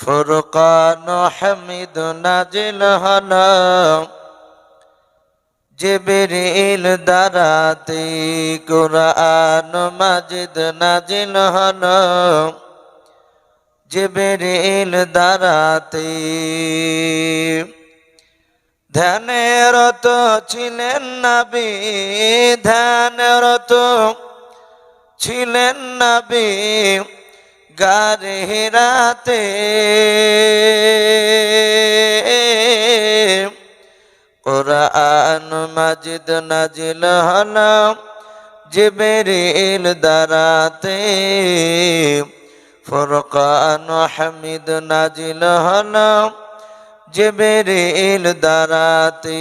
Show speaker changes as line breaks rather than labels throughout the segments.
ফুরকান হামিদ নাজিল হল জিবরিল দারাতে কুরআন মাজিদ নাজিল হল জিবরিল দারাতে ধ্যানেরত ছিলেন নবী, ধ্যানরত ছিলেন নবী। গারে হেরাতে? কোরআন মাজিদ নাজিল হল জিবরিল দারাতে। ফুরকান হামিদ নাজিল হল জিবরিল দারাতে।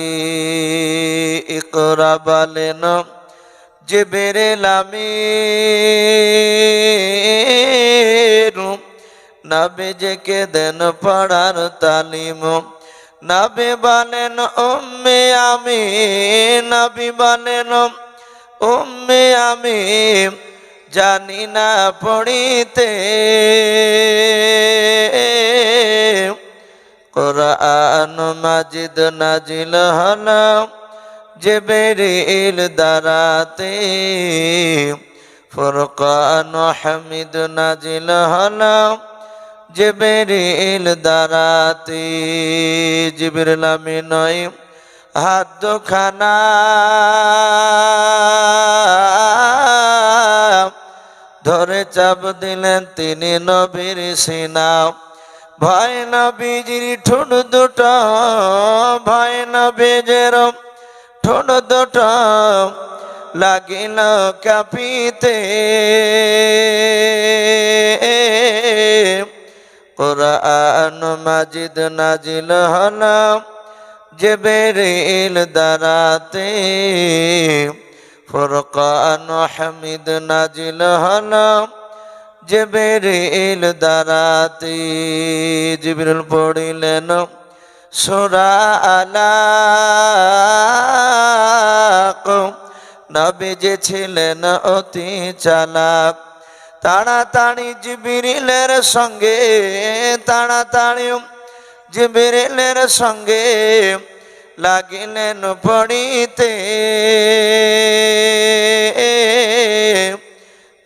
ইকরা বলেন জিবরিল আমির নবীজিকে দেন পড়ার তালিম। নবী বলেন, উম্মে আমি নবী বলেন, উম্মে আমি জানি না পড়িতে। কোরআন মাজিদ নাজিল হলো জিবরিল দারাতে ফুরকান হামিদ নাজিল হলো জিবরিল দারাতে, জিবরিল আমিনয়, হাত খানা ধরে চাপ দিলেন তিনি নবীর সিনা। ভয় নবীজির ঠুন দুটো, ভয় নবীজের ঠোঁট দুটো লাগিল কাপিতে। কোরআন মাজিদ নাজিল হল জেবেরিল দারাতে। ফুরকান হামিদ নাজিল হল জেবেরিল দারাতে। জিবরুল পড়িলেন সুরা আলাক। নবী যে ছিলেন অতি চালাক। তাড়াতাড়ি জিবিরিলের সঙ্গে, তাড়াতাড়ি জিবিরিলের সঙ্গে লাগিলেন পড়িতে।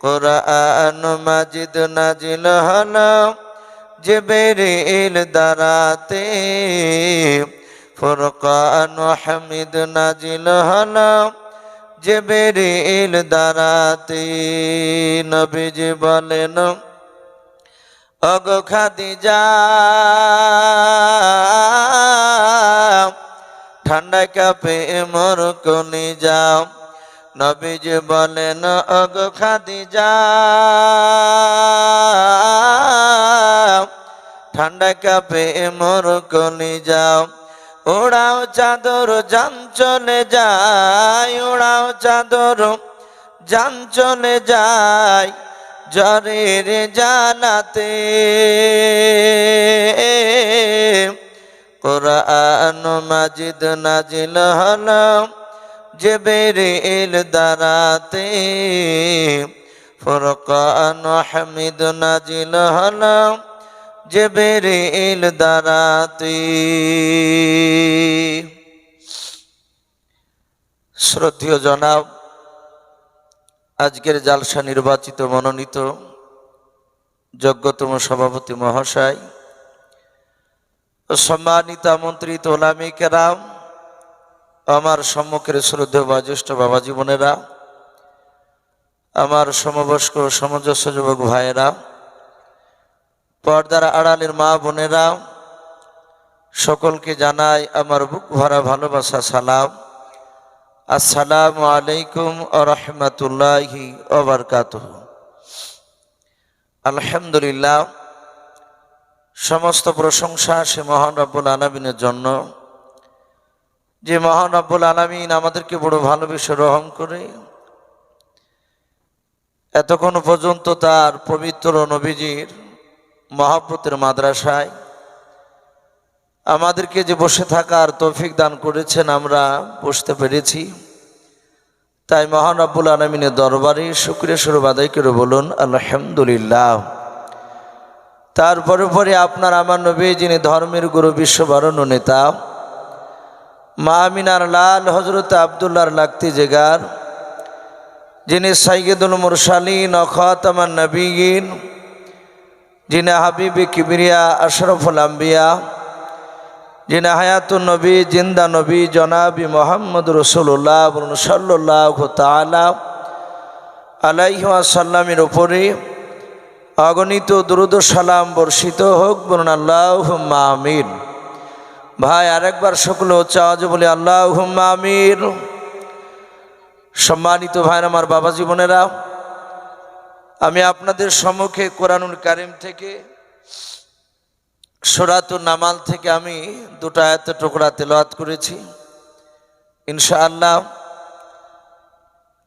কোরআন মাজিদ নাজিল হলো জিবরিল দারাতে ফুরকান হামিদ নাজিল হলো জিবরিল দারাতে নবীজি বলেন অগ খাদিজা ঠান্ডা কাপে মোর কনি যাও। নবীজি বলেন অগ খাদিজা ঠান্ডা কাপে মোর কলি যাও। ওড়াও চাদর জান চলে যায় ওড়াও চাদর জান চলে যায়, জ্বরের জানাতে। কোরআন মাজিদ নাজিল হলাম জেবেরিল দারাতে। ফুরকান হামিদ নাজিল হলাম জেবেরিল দারাতে। শ্রদ্ধীয় জনাব, আজকের জালসা নির্বাচিত মনোনীত যোগ্যতম সভাপতি মহাশয়, সম্মানিত আমন্ত্রিত ওলামী কেরাম, আমার সম্মুখের শ্রদ্ধেয় বা জ্যেষ্ঠ বাবা জীবনেরা আমার সমবয়স্ক সমজস্ব যুবক ভাইয়েরা পর্দার আড়ালের মা বোনেরা, সকলকে জানাই আমার বুক ভরা ভালোবাসা, সালাম। আসসালামু আলাইকুম ও রহমতুল্লাহি ওবরকাত আলহামদুলিল্লাহ, সমস্ত প্রশংসা সে মহান রব্বুল আলমিনের জন্য। যে মহান রব্বুল আলমিন আমাদেরকে বড় ভালোবেসে রহম করে, এতক্ষণ পর্যন্ত তার পবিত্র নবীজির মহাব্বতের মাদ্রাসায়। আমাদেরকে যে বসে থাকার তৌফিক দান করেছেন আমরা বসতে পেরেছি। তাই মহান আব্বুল আলমিনের দরবারে শুক্রিয়া স্বরূপ আদায় করে বলুন, আলহামদুলিল্লাহ। তারপরে পরে আপনার আমার নবী, যিনি ধর্মের গুরু বিশ্ববরণ নেতা, মা আমিনার লাল হজরত আবদুল্লার লাক্তি জেগার যিনি সাইয়েদুল মুরসালিন অখাতামান নবীন যিনি হাবিবি কিবরিয়া, আশরফুল আম্বিয়া, যিনি হায়াতুন নবী, জিন্দা নবী, জনাবি মোহাম্মদ রসুল্লাহ সাল্লাহ তালা আলাইসাল্লামের উপরে অগণিত দ্রুদ সালাম বর্ষিত হোক বলুন আল্লাহ আমিন। ভাই, আরেকবার সকল চাওয়াজ বলে আল্লাহ আমিন। সম্মানিত ভাইর আমার বাবা জীবনেরা আমি আপনাদের সম্মুখে কোরআনুল কারিম থেকে সোরাতুর নামাল থেকে আমি দুটো আয়াত টুকরা তেলাওয়াত করেছি। ইনশাআল্লাহ,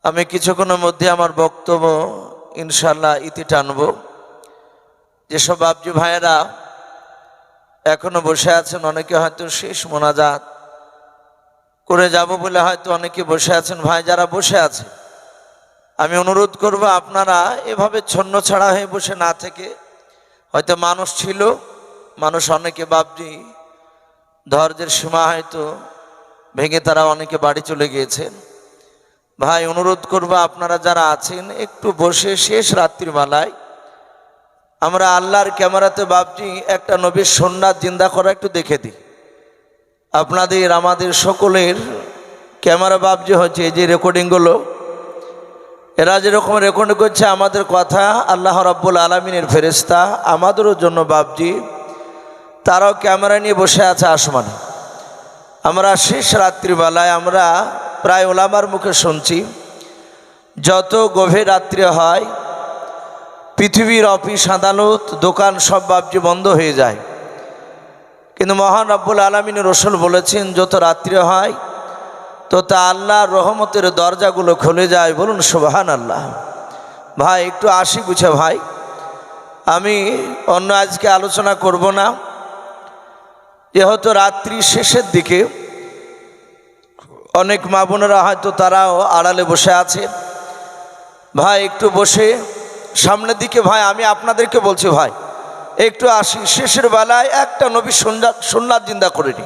আমি কিছুক্ষণের মধ্যে আমার বক্তব্য ইনশাআল্লাহ ইতি টানব। যেসব বাবজি ভাইয়েরা এখনও বসে আছেন, অনেকে হয়তো শেষ মোনাজাত করে যাব বলে হয়তো অনেকে বসে আছেন। ভাই যারা বসে আছে আমি অনুরোধ করব আপনারা এভাবে ছন্ন ছাড়া হয়ে বসে না থেকে, হয়তো মানুষ ছিল, মানুষ অনেকে বাবজি ধৈর্যের সীমা হয়তো ভেঙে তারা অনেকে বাড়ি চলে গিয়েছেন ভাই, অনুরোধ করব আপনারা যারা আছেন, একটু বসে শেষ রাত্রিবেলায় আমরা আল্লাহর ক্যামেরাতে বাবজি একটা নবীর সন্ন্যাস জিন্দা করা একটু দেখে দিই। আপনাদের, আমাদের সকলের ক্যামেরা বাবজি হচ্ছে যে রেকর্ডিংগুলো এরা যেরকম রেকর্ড করছে, আমাদের কথা আল্লাহ রাব্বুল আলমিনের ফেরেস্তা আমাদেরও জন্য বাবজি তারাও ক্যামেরা নিয়ে বসে আছে আসমানে। আমরা শেষ রাত্রিবেলায় আমরা প্রায় ওলামার মুখে শুনছি, যত গভীর রাত্রি হয়, পৃথিবীর অফিস, আদালত, দোকান সব বাবজি বন্ধ হয়ে যায়। কিন্তু মহান আব্বুল আলমিন রসুল বলেছেন, যত রাত্রি হয় তো তা আল্লাহর রহমতের দরজাগুলো খুলে যায়, বলুন সুবাহান আল্লাহ ভাই, একটু আসি বুঝে ভাই। আমি অন্য আজকে আলোচনা করব না। যেহেতু রাত্রি শেষের দিকে, অনেক মা বোনেরা হয়তো তারাও আড়ালে বসে আছে। ভাই, একটু বসে সামনের দিকে ভাই, আমি আপনাদেরকে বলছি ভাই, একটু আসি। শেষের বেলায় একটা নবী সন্ন্যাস জিন্দা করে নি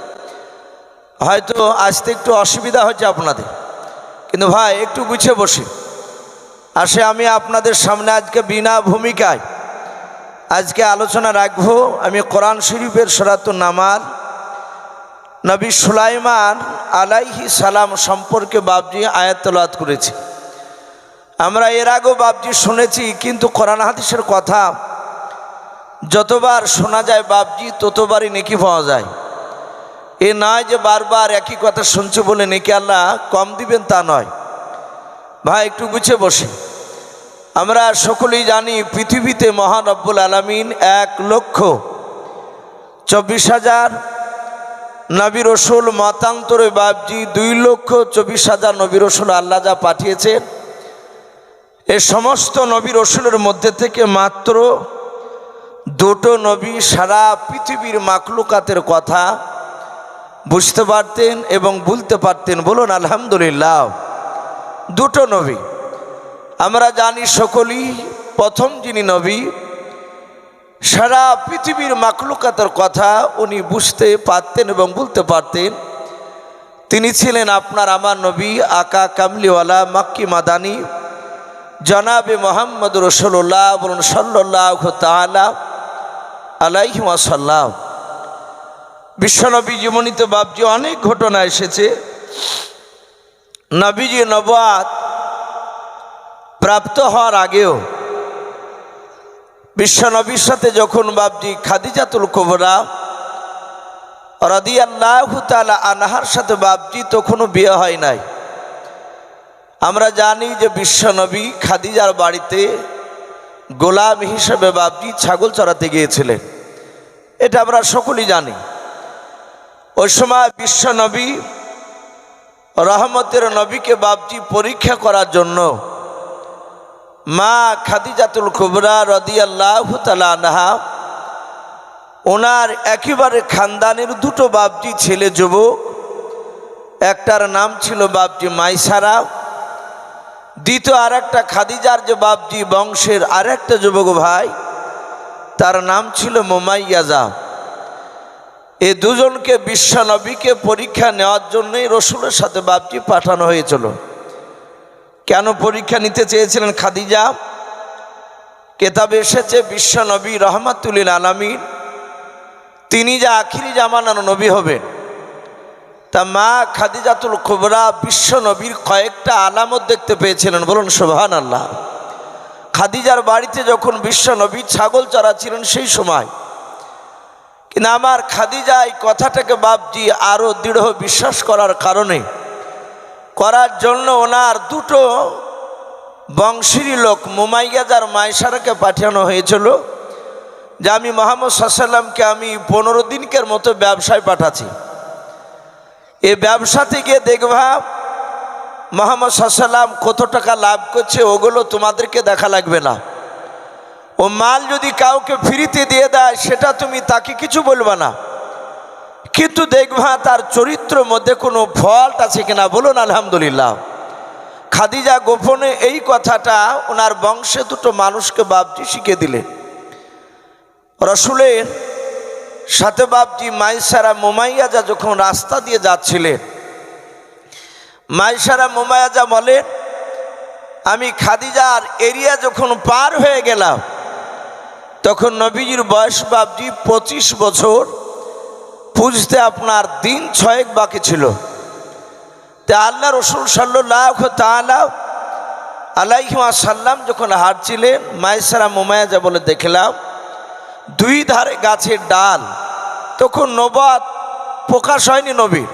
হয়তো আসতে একটু অসুবিধা হচ্ছে আপনাদের। কিন্তু ভাই, একটু গুছিয়ে বসি। আসে আমি আপনাদের সামনে আজকে বিনা ভূমিকায় আজকে আলোচনা রাখব। আমি কোরআন শরীফের সরাতুন নামার নবী সুলাইমান আলাইহি সালাম সম্পর্কে বাবজি আয়াতলাত করেছি। আমরা এর আগেও বাবজি শুনেছি, কিন্তু কোরআন হাদিসের কথা যতবার শোনা যায় বাবজি ততবারই নেকি পাওয়া যায়। এ নয় যে বারবার একই কথা শুনছে বলে নেকি আল্লাহ কম দিবেন তা নয়। ভাই, একটু গুছে বসে। আমরা সকলেই জানি পৃথিবীতে মহান রব্বুল আলমিন এক লক্ষ চব্বিশ হাজার নবী রসুল, মতান্তরে বাবজি দুই লক্ষ চব্বিশ হাজার নবী রসুল আল্লাহ যা পাঠিয়েছেন। এ সমস্ত নবী রসুলের মধ্যে থেকে মাত্র দুটো নবী সারা পৃথিবীর মাকলুকাতের কথা বুঝতে পারতেন এবং বলতে পারতেন, বলুন আলহামদুলিল্লাহ। দুটো নবী। আমরা জানি সকলেই প্রথম যিনি নবী, সারা পৃথিবীর মাকলুকাতের কথা উনি বুঝতে পারতেন এবং বলতে পারতেন। তিনি ছিলেন আপনার, আমার নবী, আকা কামলিওয়ালা, মাক্কি মাদানি, জনাবে মোহাম্মদ রসল্লাহ বলুন সাল্লাহ তালা আলাইহি ওয়াসাল্লাম। বিশ্বনবী জীবনীতে বাবজি অনেক ঘটনা এসেছে। নবীজি নবাত প্রাপ্ত হওয়ার আগেও বিশ্বনবীর সাথে যখন বাবজি খাদিজাতুল কোবরা রদিয়াল্লাহ তালা আনাহার সাথে বাবজি তখনও বিয়ে হয় নাই। আমরা জানি যে বিশ্বনবী খাদিজার বাড়িতে গোলাম হিসেবে বাবজি ছাগল চড়াতে গিয়েছিলেন। এটা আমরা সকলেই জানি। ওই সময় বিশ্ব নবী রহমতের নবীকে বাবজি পরীক্ষা করার জন্য মা খাদিজাতুল কুবরা রদিয়াল্লাহ তালাহা ওনার একেবারে খানদানের দুটো বাবজি ছেলে যুবক, একটার নাম ছিল বাবজি মাইসারা, দ্বিতীয় আর একটা খাদিজার যে বাবজি বংশের আর একটা যুবক ভাই, তার নাম ছিল মোমাইয়াজা। এ দুজনকে বিশ্বনবীকে পরীক্ষা নেওয়ার জন্যই রসুলের সাথে বাপটি পাঠানো হয়েছিল। কেন পরীক্ষা নিতে চেয়েছিলেন খাদিজা? কেতাবে এসেছে বিশ্বনবী রহমাতুল্লিল আলমীর তিনি যে আখিরি জামানার নবী হবেন। তা মা খাদিজাতুল কুবরা বিশ্ব নবীর কয়েকটা আলামত দেখতে পেয়েছিলেন, বলুন সোহান আল্লাহ খাদিজার বাড়িতে যখন বিশ্ব নবী ছাগল চড়াচ্ছিলেন সেই সময় কিন্তু আমার খাদিজা এই কথাটাকে বাপজি আরও দৃঢ় বিশ্বাস করার কারণে, করার জন্য ওনার দুটো বংশীরই লোক মুমাইয়াজার মাইসারাকে পাঠানো হয়েছিল, যে আমি মোহাম্মদ সাল্লামকে আমি পনেরো দিনকের মতো ব্যবসায় পাঠাচ্ছি। এ ব্যবসা থেকে দেখবা মোহাম্মদ সাল্লাম কত টাকা লাভ করছে ওগুলো তোমাদেরকে দেখা লাগবে না। ও মাল যদি কাউকে ফ্রিতে দিয়ে দেয়, সেটা তুমি তাকে কিছু বলবে না। কিন্তু দেখবা তার চরিত্র মধ্যে কোনো ফল্ট আছে কিনা, বলুন আলহামদুলিল্লাহ। খাদিজা গোপনে এই কথাটা ওনার বংশে দুটো মানুষকে বাপজি শিখে দিলেন রসুলের সাথে বাপজি মাইসারা মোমাইয়াজা যখন রাস্তা দিয়ে যাচ্ছিলেন, মাইসারা মোমাইয়াজা বলেন আমি খাদিজার এরিয়া যখন পার হয়ে গেলাম তখন নবীজির বয়স বাপজি পঁচিশ বছর। পুজতে আপনার দিন ছয়েক বাকি ছিল। তা আল্লাহ রসুল সাল্লাহ তালা আলাইহিমা সাল্লাম যখন হাঁটছিলেন, মাইসারা মোমায়াজা বলে দেখলাম, দুই ধারে গাছের ডাল। তখন নবাদ প্রকাশ হয়নি নবীর।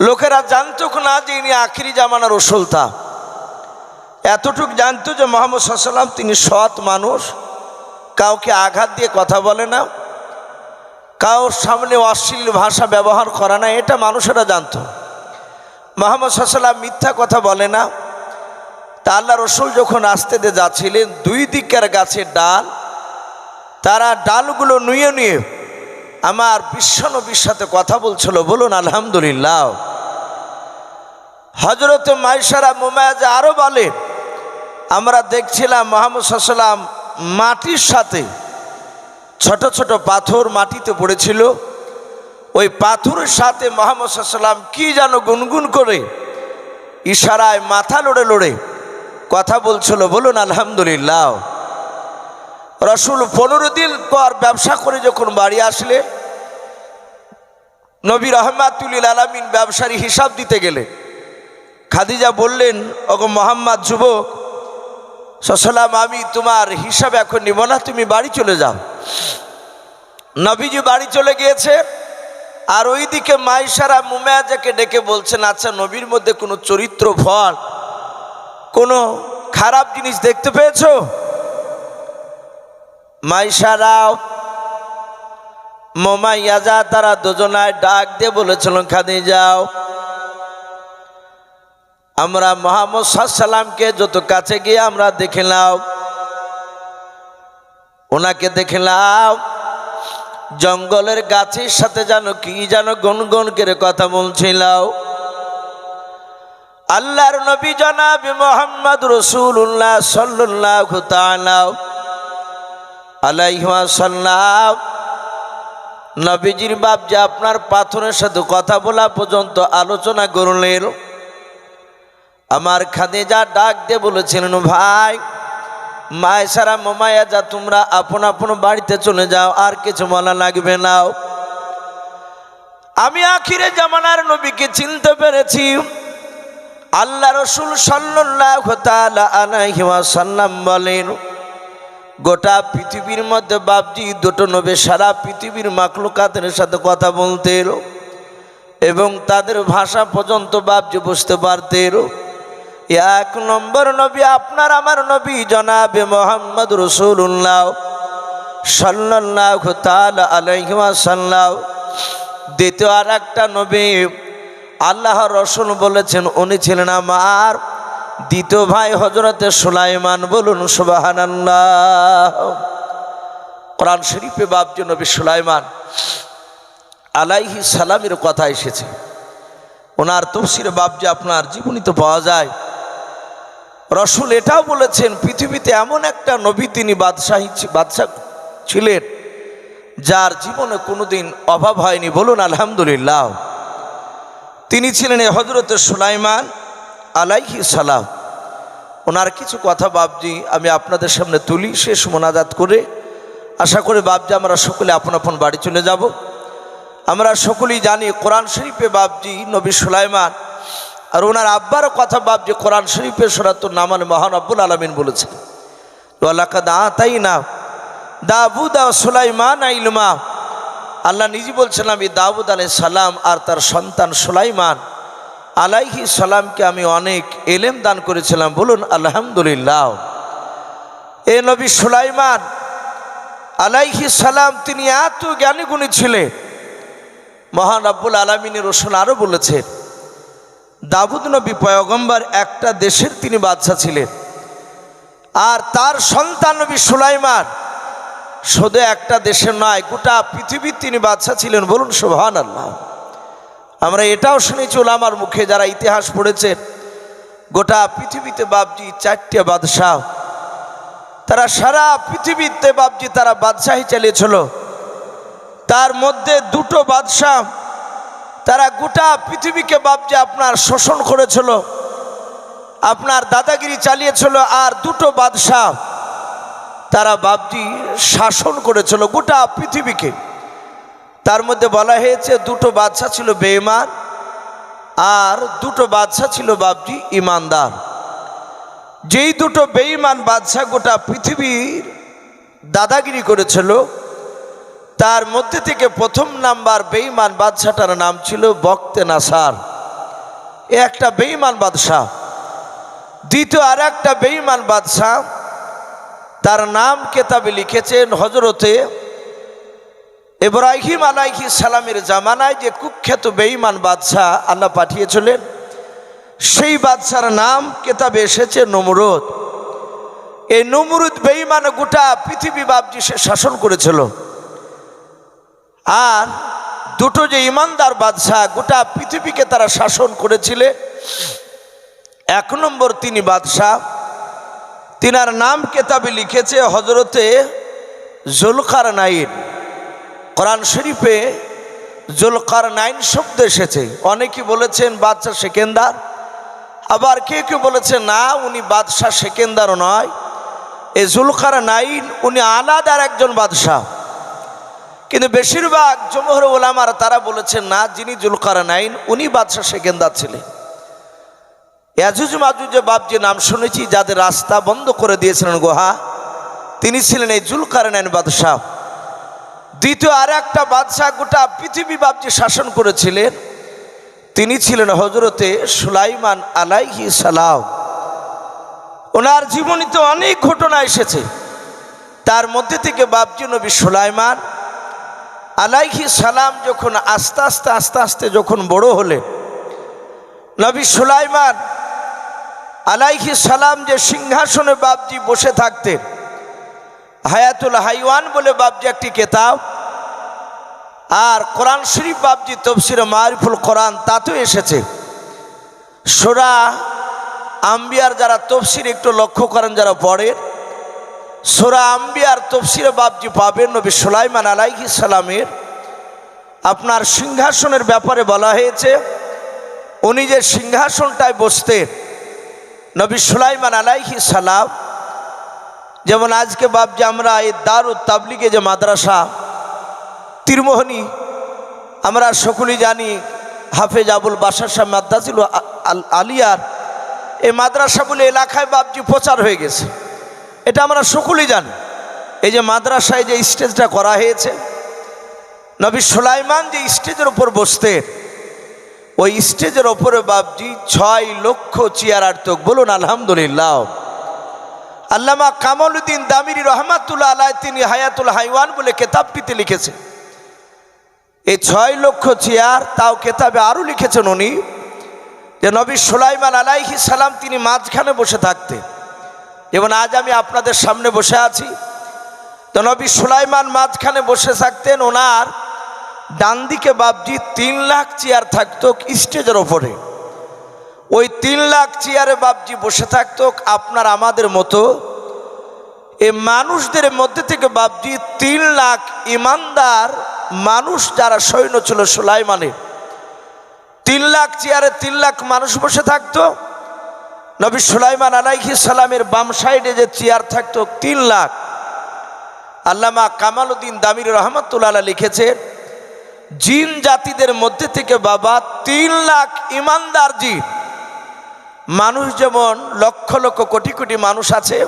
লোকেরা জানতো না যে ইনি আখিরি জামানার রসুলতা। এতটুক জানতো যে মোহাম্মদ সাল্লাম তিনি সৎ মানুষ। কাউকে আঘাত দিয়ে কথা বলে না, কারোর সামনে অশ্লীল ভাষা ব্যবহার করে না, এটা মানুষেরা জানতো। মোহাম্মদ সাল্লাম মিথ্যা কথা বলে না। তা আল্লাহ রসুল যখন আসতে দিয়ে যাচ্ছিলেন, দুই দিকের গাছের ডাল, তারা ডালগুলো নুয়ে নিয়ে আমার বিশ্বনবীর সাথে কথা বলছিল, বলুন আলহামদুলিল্লাহ। হজরত মাইসারা মোমায়াজা আরও বলে, আমরা দেখছিলাম মোহাম্মদ সাল্লাম মাটির সাথে ছোট ছোট পাথর মাটিতে পড়েছিল। ওই পাথরের সাথে মোহাম্মদ সাল্লাম কি যেন গুনগুন করে ইশারায় মাথা লড়ে লড়ে কথা বলছিল, বলুন, আলহামদুলিল্লাহ। রসুল পনেরো দিন পর ব্যবসা করে যখন বাড়ি আসলে, নবী রহমাতুল্লিল আলমিন ব্যবসারী হিসাব দিতে গেলে, খাদিজা বললেন, ওগো মোহাম্মদ, যুবক সসালাম আমি তোমার হিসাব এখন নিব না, তুমি বাড়ি চলে যাও। নবীজি বাড়ি চলে গিয়েছে, আর ওইদিকে মাইসারা মুমেয়াজাকে ডেকে বলছেন আচ্ছা নবীর মধ্যে কোনো চরিত্র ফল, কোনো খারাপ জিনিস দেখতে পেয়েছ? মাইসারাও মোমাইয়াজা তারা দুজনায় ডাক দিয়ে বলেছিল খাদি যাও আমরা মোহাম্মদ সাল্লামকে যত কাছে গিয়ে আমরা দেখলাম ওনাকে দেখলাম জঙ্গলের গাছের সাথে যেন কি যেন গনগন করে কথা বলছিল। আল্লাহর নবী জনাব মোহাম্মদ রসুল্লাহ সাল্লাহ আলাইহাসাল্লাম নবীজির বাপ যে আপনার পাথরের সাথে কথা বলা পর্যন্ত আলোচনা করলেন। আমার খাদিজা ডাক দিয়ে বলেছিলেন ভাই, মায় সারা মোমায়া যা, তোমরা আপন আপন বাড়িতে চলে যাও, আর কিছু বলা লাগবে না। আমি আখিরে জামানার নবীকে চিনতে পেরেছি। আল্লাহ রসুল সাল্লাম বলেন, গোটা পৃথিবীর মধ্যে বাপজি দুটো নবে সারা পৃথিবীর মাকলুকাতের সাথে কথা বলতেন এবং তাদের ভাষা পর্যন্ত বাপজি বুঝতে পারতেন। এক নম্বর নবী আপনার আমার নবী জনাবে মোহাম্মদ রসুল্লাহ সাল্লাহ তাল আলহিমা সাল্লাহ দ্বিতীয় আর একটা নবী আল্লাহ রসুল বলেছেন, উনি ছিলেন আমার দ্বিতীয় ভাই হজরতে সুলাইমান। বলুন সুবাহান কোরআন শরীফে বাবজি নবী সুলাইমান আলাইহি সালামের কথা এসেছে। ওনার তফসিরে বাবজি আপনার জীবনীতে পাওয়া যায়। রসুল এটাও বলেছেন, পৃথিবীতে এমন একটা নবী তিনি বাদশাহী বাদশাহ ছিলেন, যার জীবনে কোনোদিন অভাব হয়নি। বলুন, আলহামদুলিল্লাহ। তিনি ছিলেন এ হজরত সুলাইমান আলাইহি সালাম। ওনার কিছু কথা বাবজি আমি আপনাদের সামনে তুলি, শেষ মোনাজাত করে। আশা করি বাবজি আমরা সকলে আপন আপন বাড়ি চলে যাব। আমরা সকলেই জানি কোরআন শরীফে বাবজি নবী সুলাইমান আর ওনার আব্বারও কথা বাবজি কোরআন শরীফে সরাতুর নামান মহান আব্বুল আলমিন বলেছে আল্লাহ দা তাই না দাবুদা সুলাইমান আইলমা আল্লাহ নিজে বলছেন, আমি দাউদ আলাই সালাম আর তার সন্তান সুলাইমান আলাইহি সালামকে আমি অনেক এলেম দান করেছিলাম। বলুন, আলহামদুলিল্লাহ। এ নবী সুলাইমান আলাইহি সালাম, তিনি এত জ্ঞানী গুণী ছিলেন। মহান আব্বুল আলমিনের রসুল আরও বলেছেন দাবুদ নবী পয়গম্বর একটা দেশের তিনি বাদশাহ ছিলেন। আর তার সন্তান নবী সুলাইমান শুধু একটা দেশের নয়, গোটা পৃথিবীর তিনি বাদশাহ ছিলেন। বলুন সোহান আল্লাহ আমরা এটাও শুনেছি ওলামার মুখে যারা ইতিহাস পড়েছেন গোটা পৃথিবীতে বাবজি চারটে বাদশাহ। তারা সারা পৃথিবীতে বাবজি তারা বাদশাহী চালিয়েছিল। তার মধ্যে দুটো বাদশাহ তারা গোটা পৃথিবীকে বাবজি আপনার শোষণ করেছিল, আপনার দাদাগিরি চালিয়েছিল আর দুটো বাদশাহ তারা বাবজি শাসন করেছিল গোটা পৃথিবীকে। তার মধ্যে বলা হয়েছে দুটো বাদশা ছিল বেঈমান আর দুটো বাদশা ছিল বাবজি ইমানদার। যেই দুটো বেঈমান বাদশা গোটা পৃথিবীর দাদাগিরি করেছিল তার মধ্যে থেকে প্রথম নাম্বার বেঈমান বাদশাটার নাম ছিল বক্তে নাসার। এ একটা বেঈমান বাদশাহ। দ্বিতীয় আর একটা বেঈমান বাদশাহ, তার নাম কেতাবে লিখেছেন হজরতে ইব্রাহিম আলাইহি সালামের জামানায় যে কুখ্যাত বেঈমান বাদশাহ আল্লাহ পাঠিয়েছিলেন, সেই বাদশার নাম কেতাবে এসেছে নমরুদ। এই নমরুদ বেঈমান গোটা পৃথিবী বাবজি সে শাসন করেছিল। আর দুটো যে ইমানদার বাদশাহ গোটা পৃথিবীকে তারা শাসন করেছিলেন এক নম্বর তিনি বাদশাহ। তিনার নাম কেতাবে লিখেছে হজরতে জুলকার নাইন কোরআন শরীফে জুলকার নাইন শব্দ এসেছে। অনেকে বলেছেন বাদশাহ সেকেন্দার, আবার কেউ কেউ বলেছে না, উনি বাদশাহ সেকেন্দারও নয়। এ জুলকার নাইন উনি আলাদার একজন বাদশাহ। কিন্তু বেশিরভাগ জমহর ওলামার তারা বলেছেন, না, যিনি জুলকার নাইন উনি বাদশাহ সেকেন্দার ছিলেন। ইয়াজুজ মাজুজে বাবজি নাম শুনেছি, যাদের রাস্তা বন্ধ করে দিয়েছিলেন গুহা, তিনি ছিলেন এই জুলকার নাইন বাদশাহ। দ্বিতীয় আর একটা বাদশাহ গোটা পৃথিবী বাবজি শাসন করেছিলেন, তিনি ছিলেন হজরতে সুলাইমান আলাইহি সালাম। ওনার জীবনীতে অনেক ঘটনা এসেছে। তার মধ্যে থেকে বাবজি নবী সুলাইমান আলাইহি সালাম যখন আস্তে আস্তে আস্তে আস্তে যখন বড় হলেন, নবী সুলাইমান আলাইহি সালাম যে সিংহাসনে বাবজি বসে থাকতেন, হায়াতুল হাইওয়ান বলে বাবজি একটি কেতাব, আর কোরআন শরীফ বাবজি তফসির মারিফুল কোরআন তাতেও এসেছে। সোরা আম্বিয়ার যারা তফসির একটু লক্ষ্য করেন, যারা পড়েন সোরা আম্বিয়ার তফসিরে বাবজি পাবেন নবী সুলাইমান আলাইহি সালামের। আপনার সিংহাসনের ব্যাপারে বলা হয়েছে, উনি যে সিংহাসনটায় বসতেন, নবী সুলাইমান আলাইহি সালাম, যেমন আজকে বাবজি আমরা এই দারু তাবলিগে যে মাদ্রাসা, তীরমোহনী, আমরা সকলেই জানি হাফেজ আবুল বাসার সাহেব মাদ্রাসিল আলিয়ার, এই মাদ্রাসা বলে এলাকায় বাবজি প্রচার হয়ে গেছে। এটা আমরা সকলেই জানি। এই যে মাদ্রাসায় যে স্টেজটা করা হয়েছে, নবী সুলাইমান যে স্টেজের ওপর বসতেন, ওই স্টেজের ওপরে বাবজি ছয় লক্ষ চেয়ারার্থক বলুন, আলহামদুলিল্লাহ। আল্লামা কামালুদ্দিন দামিরি রহমাতুল্লাহ আলাই তিনি হায়াতুল হাইওয়ান বলে কেতাবটিতে লিখেছে। এই ছয় লক্ষ চেয়ার তাও কেতাবে আরও লিখেছেন উনি, যে নবী সুলাইমান আলাইহি সালাম তিনি মাঝখানে বসে থাকতেন। যেমন আজ আমি আপনাদের সামনে বসে আছি। তো নবী সুলাইমান মাঝখানে বসে থাকতেন, ওনার ডান দিকে বাবজি তিন লাখ চেয়ার থাকতো স্টেজের ওপরে। ওই তিন লাখ চেয়ারে বাবজি বসে থাকতো, আপনার আমাদের মতো। এ মানুষদের মধ্যে থেকে বাপজি তিন লাখ ইমানদার মানুষ যারা সৈন্য ছিল সুলাইমানের। তিন লাখ চেয়ারে তিন লাখ মানুষ বসে থাকতো। নবী সুলাইমান আলাইহি সালামের বাম সাইডে যে চেয়ার থাকতো, তিন লাখ। আল্লামা কামালউদ্দিন দামির রহমতুল্লাহ লিখেছে, জিন জাতিদের মধ্যে থেকে বাবা তিন লাখ ইমানদার জিন। মানুষ যেমন লক্ষ লক্ষ কোটি কোটি মানুষ আছে,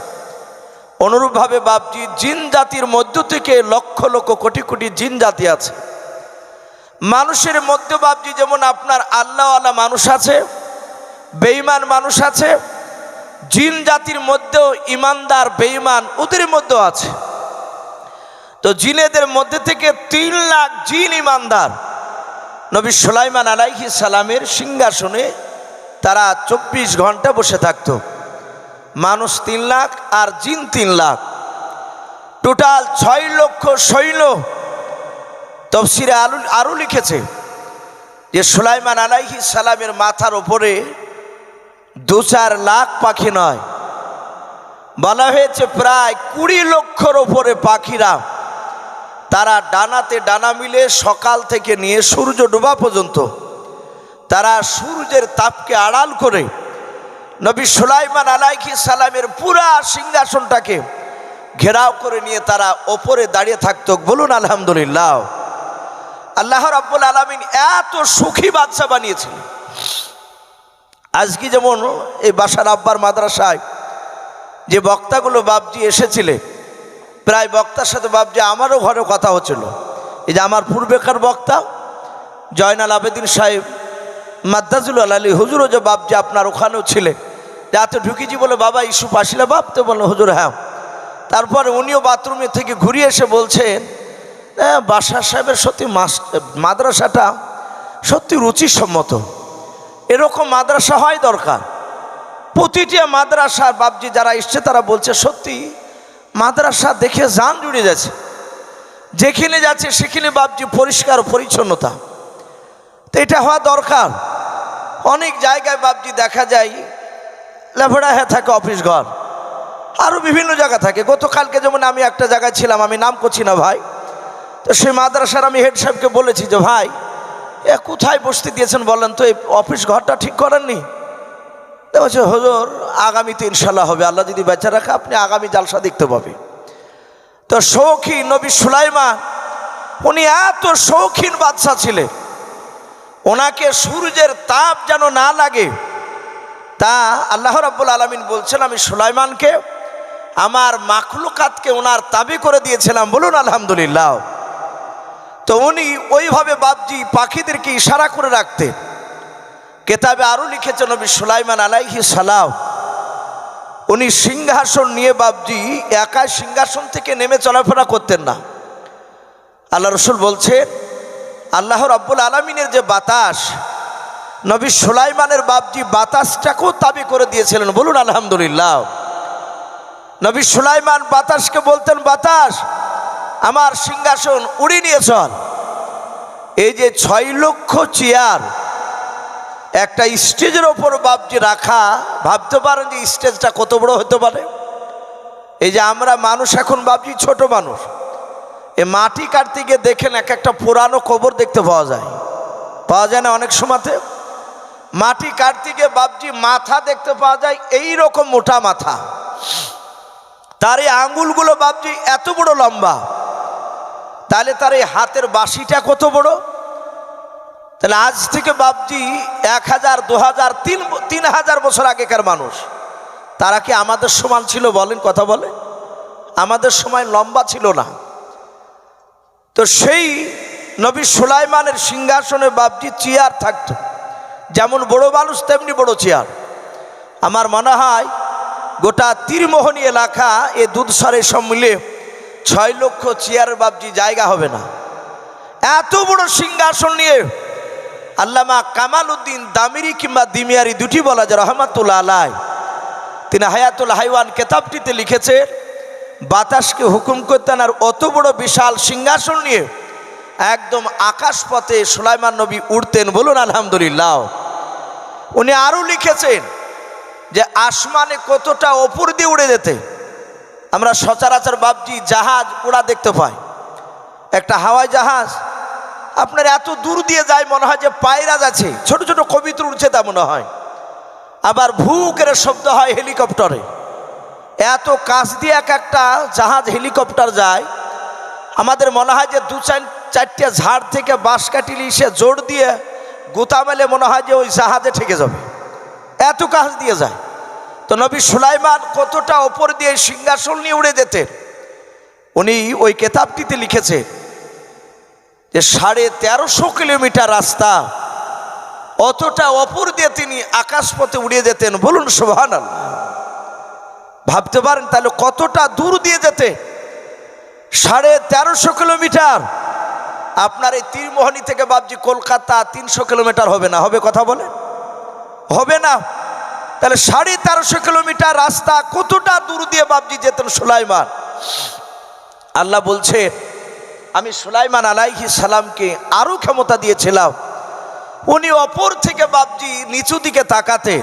অনুরূপভাবে বাপজি জিন জাতির মধ্য থেকে লক্ষ লক্ষ কোটি কোটি জিন জাতি আছে। মানুষের মধ্যে বাপজি যেমন আপনার আল্লাহওয়ালা মানুষ আছে বেঈমান মানুষ আছে, জিন জাতির মধ্যেও ইমানদার, বেঈমান ওদের মধ্যেও আছে। তো জিনেদের মধ্যে থেকে তিন লাখ জিন ইমানদার। নবী সুলাইমান আলাইহি সালামের সিংহাসনে তারা চব্বিশ ঘণ্টা বসে থাকতো। মানুষ তিন লাখ আর জিন তিন লাখ। টোটাল ছয় লক্ষ সৈন্য তফসিরে আরও লিখেছে যে সুলাইমান আলাইহি সালামের মাথার ওপরে দু চার লাখ পাখি নয়। বলা হয়েছে প্রায় কুড়ি লক্ষর ওপরে পাখিরা তারা ডানাতে ডানা মিলে সকাল থেকে নিয়ে সূর্য ডোবা পর্যন্ত তারা সূর্যের তাপকে আড়াল করে নবী সুলাইমান আলাইকি সালামের পুরা সিংহাসনটাকে ঘেরাও করে নিয়ে তারা ওপরে দাঁড়িয়ে থাকতো। বলুন, আলহামদুলিল্লাহ। আল্লাহ রাব্বুল আলমিন এত সুখী বাচ্চা বানিয়েছিল আজকে যেমন এই বাসার আব্বার মাদ্রাসায় যে বক্তাগুলো বাবজি এসেছিলে, প্রায় বক্তার সাথে বাবজি আমারও ঘরে কথা হচ্ছিল। এই যে আমার পূর্বেকার বক্তা জয়নাল আবেদিন সাহেব মাদ্দাজুল আলী হুজুরও যে বাবজি আপনার ওখানেও ছিলেন। যাতে ঢুকিছি বলে, বাবা, ইস্যু পাশিলে বাপ? তো বলল, হুজুর হ্যাঁ। তারপরে উনিও বাথরুমে থেকে ঘুরিয়ে এসে বলছেন হ্যাঁ বাসার সাহেবের সত্যি মাস, মাদ্রাসাটা সত্যি রুচিসম্মত। এরকম মাদ্রাসা হয় দরকার। প্রতিটি মাদ্রাসার বাবজি যারা এসছে, তারা বলছে, সত্যি, মাদ্রাসা দেখে যান জুড়ে যাচ্ছে যেখানে যাচ্ছে, সেখানে বাবজি পরিষ্কার, পরিচ্ছন্নতা। তো এটা হওয়া দরকার। অনেক জায়গায় বাবজি দেখা যায় লেভেড়া হয়ে থাকে অফিস ঘর। আরও বিভিন্ন জায়গা থাকে। গতকালকে যেমন আমি একটা জায়গায় ছিলাম, আমি নাম করছি না ভাই। তো সেই মাদ্রাসার আমি হেড সাহেবকে বলেছি যে, ভাই এ কোথায় বসতে দিয়েছেন বলেন তো? এই অফিস ঘরটা ঠিক করেননি। বলছে হজুর, আগামীতে ইনশাল্লাহ হবে। আল্লাহ যদি বেচা রাখে, আপনি আগামী জালসা দেখতে পাবে তো শৌখিন নবী সুলাইমান, উনি এত শৌখিন বাদশা ছিলেন। ওনাকে সূর্যের তাপ যেন না লাগে, তা আল্লাহ রাব্বুল আলমিন বলছেন, আমি সুলাইমানকে, আমার মাখলুকাতকে ওনার তাবি করে দিয়েছিলাম। বলুন, আলহামদুলিল্লাহ। তো উনি ওইভাবে বাবজি পাখিদেরকে ইশারা করে রাখতেন কেতাবে আরও লিখেছেন নবী সুলাইমান আলাইহি সালাম, উনি সিংহাসন নিয়ে বাবজি একা সিংহাসন থেকে নেমে চলাফেরা করতেন না। আল্লাহ রসুল বলছেন আল্লাহ রাব্বুল আলমিনের যে বাতাস, নবী সুলাইমানের বাবজি বাতাসটাকেও তাবি করে দিয়েছিলেন। বলুন, আলহামদুলিল্লাহ। নবী সুলাইমান বাতাসকে বলতেন, বাতাস আমার সিংহাসন উড়ি নিয়ে চল। এই যে ছয় লক্ষ চেয়ার, একটা স্টেজের ওপর বাবজি রাখা, ভাবতে পারেন যে স্টেজটা কত বড় হতে পারে। এই যে আমরা মানুষ এখন ভাবছি ছোট মানুষ। এ মাটি কাটতে গিয়ে দেখেন এক একটা পুরানো কবর দেখতে পাওয়া যায়। পাওয়া যায় না অনেক সময়তে। মাটি কাটতে গিয়ে বাবজি মাথা দেখতে পাওয়া যায় এই রকম মোটা মাথা। তার এই আঙুলগুলো বাবজি এত বড় লম্বা। তাহলে তার এই হাতের বাসিটা কত বড়? তাহলে আজ থেকে বাবজি এক হাজার, দু হাজার, তিন তিন হাজার বছর আগেকার মানুষ। তারা কি আমাদের সমান ছিল বলেন, কথা বলে? আমাদের সময় লম্বা ছিল না। তো সেই নবী সুলাইমানের সিংহাসনে বাবজি চেয়ার থাকতো। যেমন বড় মানুষ, তেমনি বড় চেয়ার। আমার মনে হয় গোটা তীরমোহনী এলাকা এ দুধসারের সব মিলে ছয় লক্ষ চেয়ার বাবজি জায়গা হবে না। এত বড় সিংহাসন নিয়ে আল্লামা কামাল উদ্দিন দামিরি কিংবা দিমিয়ারি দুটি বলা যায়, রহমাতুল্লাহ আলাই তিনি হায়াতুল হাইওয়ান কেতাবটিতে লিখেছে, বাতাসকে হুকুম করতেন আর অত বড় বিশাল সিংহাসন নিয়ে একদম আকাশপথে সুলাইমান নবী উঠতেন বলুন আলহামদুলিল্লাহ। উনি আরও লিখেছেন যে আসমানে কতটা ওপর দিয়ে উড়ে যেতে। আমরা সচরাচর বাবজি জাহাজ উড়া দেখতে পাই। একটা হাওয়াই জাহাজ, আপনার এত দূর দিয়ে যায় মনে হয় যে পায়রা যাচ্ছে ছোট ছোট কবিত্র উঠছে তা মনে হয়। আবার ভুকের শব্দ হয় হেলিকপ্টারে। এত কাছ দিয়ে এক একটা জাহাজ হেলিকপ্টার যায়। আমাদের মনে হয় যে দু চার, চারটে ঝাড় থেকে বাঁশ কাটিলি সে জোর দিয়ে গোতা মেলে মনে হয় যে ওই জাহাজে ঠেকে যাবে। এত কাজ দিয়ে যায়। তো নবী সুলাইমান কতটা ওপর দিয়ে সিংহাসন নিয়ে উড়ে যেতেন উনি ওই কেতাবটিতে লিখেছে যে সাড়ে তেরোশো কিলোমিটার রাস্তা, অতটা অপর দিয়ে তিনি আকাশপথে উড়িয়ে যেতেন। বলুন সোহান ভাবতে পারেন তাহলে কতটা দূর দিয়ে যেতে। সাড়ে তেরোশো কিলোমিটার। আপনার এই তীরমোহনী থেকে বাবজি কলকাতা তিনশো কিলোমিটার হবে না, হবে কথা বলে? হবে না। তাহলে সাড়ে তেরোশো কিলোমিটার রাস্তা কতটা দূর দিয়ে বাবজি যেতেন সুলাইমান? আল্লাহ বলছে, আমি সুলাইমান আলাইহি সালামকে আরও ক্ষমতা দিয়েছিলাম। উনি অপর থেকে বাবজি নিচু দিকে তাকাতে,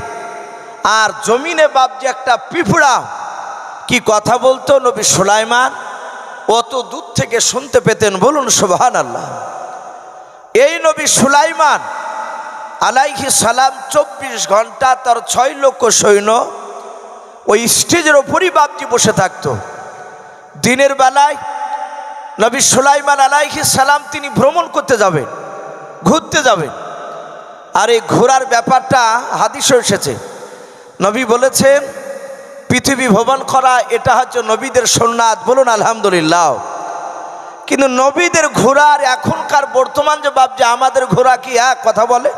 আর জমিনে বাবজি একটা পিঁপড়া। কি কথা বলতো নবী সুলাইমান? অত দূর থেকে শুনতে পেতেন, বলুন সুবহান আল্লাহ এই নবী সুলাইমান আলাইহি সালাম চব্বিশ ঘণ্টা তার ছয় লক্ষ সৈন্য ওই স্টেজের ওপরই বাবজি বসে থাকতো। দিনের বেলায় নবী সুলাইমান আলাইহি সালাম তিনি ভ্রমণ করতে যাবেন, ঘুরতে যাবেন। আর এই ঘোরার ব্যাপারটা হাদিস এসেছে। নবী বলেছেন পৃথিবী ভ্রমণ করা, এটা হচ্ছে নবীদের সোননাথ বলুন আলহামদুলিল্লাহ। কিন্তু নবীদের ঘোরার এখনকার বর্তমান যে ভাব যে আমাদের ঘোরা কি এক? কথা বলে।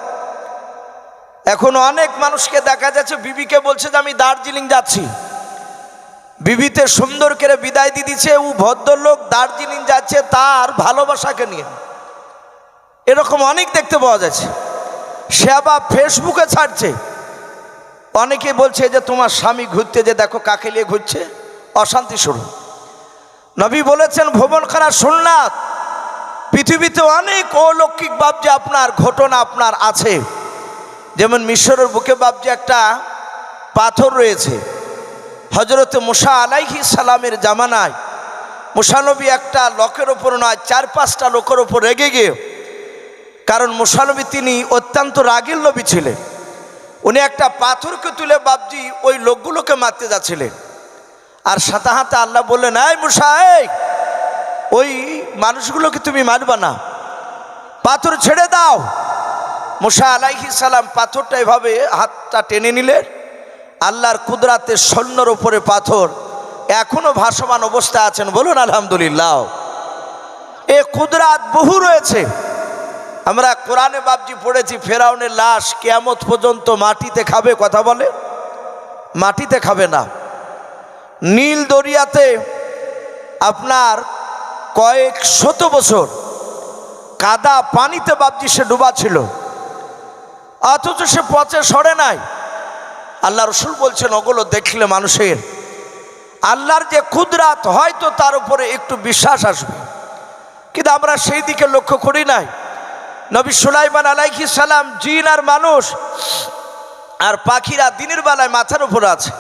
এখন অনেক মানুষকে দেখা যাচ্ছে, বিবিকে বলছে যে আমি দার্জিলিং যাচ্ছি। বিবিতে সুন্দর করে বিদায় দিয়ে দিচ্ছে, ও ভদ্রলোক দার্জিলিং যাচ্ছে তার ভালোবাসাকে নিয়ে। এরকম অনেক দেখতে পাওয়া যাচ্ছে। সে আবার ফেসবুকে ছাড়ছে। অনেকে বলছে যে তোমার স্বামী ঘুরতে যে দেখো কাকে নিয়ে ঘুরছে, অশান্তি শুরু। নবী বলেছেন ভ্রমণ করা সুন্নাত। পৃথিবীতে অনেক অলৌকিক বাবজি আপনার ঘটনা আপনার আছে। যেমন মিশরের বুকে বাবজি একটা পাথর রয়েছে। হজরত মুসা আলাইহি সালামের জামানায়। মুসানবী একটা লোকের ওপর নয়, চার পাঁচটা লোকের ওপর রেগে গিয়ে, কারণ মুসানবী তিনি অত্যন্ত রাগের নবী ছিলেন। উনি একটা পাথরকে তুলে বাবজি ওই লোকগুলোকে মারতে যাচ্ছিলেন। আর সাথে হাতে আল্লাহ বললেন, এই মুসা, এই, ওই মানুষগুলোকে তুমি মারবা না। পাথর ছেড়ে দাও। মুসা আলাইহি সালাম পাথরটা এভাবে হাতটা টেনে নিলেন আল্লাহর কুদরাতে সৈন্যর ওপরে পাথর এখনও ভাসমান অবস্থা আছেন বলুন আলহামদুলিল্লাহ। এ কুদরাত বহু রয়েছে। আমরা কোরআনে বাবজি পড়েছি, ফেরাউনের লাশ কেয়ামত পর্যন্ত মাটিতে খাবে, কথা বলে? মাটিতে খাবে না। নীল দরিয়াতে আপনার কয়েক শত বছর কাদা পানিতে বাবজি সে ডুবা ছিল। অথচ সে পচে সরে নাই। আল্লাহ রসুল বলছেন, ওগুলো দেখলে মানুষের আল্লাহর যে ক্ষুদ্রাত হয়তো তার উপরে একটু বিশ্বাস আসবে। কিন্তু আমরা সেই দিকে লক্ষ্য করি নাই। নবী সুলাইমান আলাইকি সালাম জিন আর মানুষ আর পাখিরা দিনের বেলায় মাথার উপর আছে।